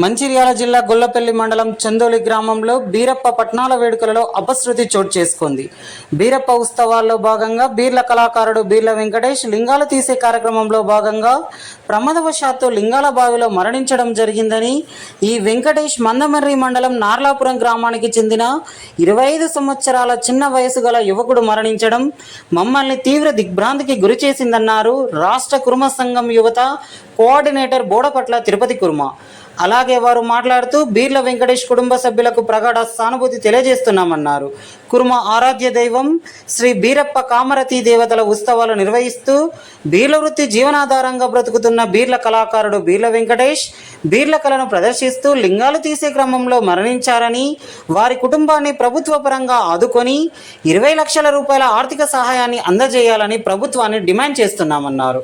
మంచిర్యాల జిల్లా గొల్లపల్లి మండలం చందోలి గ్రామంలో బీరప్ప పట్నాల వేడుకలలో అపశృతి చోటు చేసుకుంది. బీరప్ప ఉత్సవాల్లో భాగంగా బీర్ల కళాకారుడు బీర్ల వెంకటేష్ లింగాలు తీసే కార్యక్రమంలో భాగంగా ప్రమాదవశాత్తు లింగాల బావిలో మరణించడం జరిగిందని ఈ వెంకటేష్ మందమర్రి మండలం నార్లాపురం గ్రామానికి చెందిన ఇరవై ఐదు సంవత్సరాల చిన్న వయసు గల యువకుడు మరణించడం మమ్మల్ని తీవ్ర దిగ్భ్రాంతికి గురి చేసిందన్నారు రాష్ట్ర కుర్మ సంఘం యువత కోఆర్డినేటర్ బోడపట్ల తిరుపతి కుర్మ. అలాగే వారు మాట్లాడుతూ బీర్ల వెంకటేష్ కుటుంబ సభ్యులకు ప్రగాఢ సానుభూతి తెలియజేస్తున్నామన్నారు. కుర్మ ఆరాధ్య దైవం శ్రీ బీరప్ప కామరతి దేవతల ఉత్సవాలు నిర్వహిస్తూ బీర్ల వృత్తి జీవనాధారంగా బ్రతుకుతున్న బీర్ల కళాకారుడు బీర్ల వెంకటేష్ బీర్ల కళను ప్రదర్శిస్తూ లింగాలు తీసే క్రమంలో మరణించారని వారి కుటుంబాన్ని ప్రభుత్వ పరంగా ఆదుకొని ఇరవై లక్షల రూపాయల ఆర్థిక సహాయాన్ని అందజేయాలని ప్రభుత్వాన్ని డిమాండ్ చేస్తున్నామన్నారు.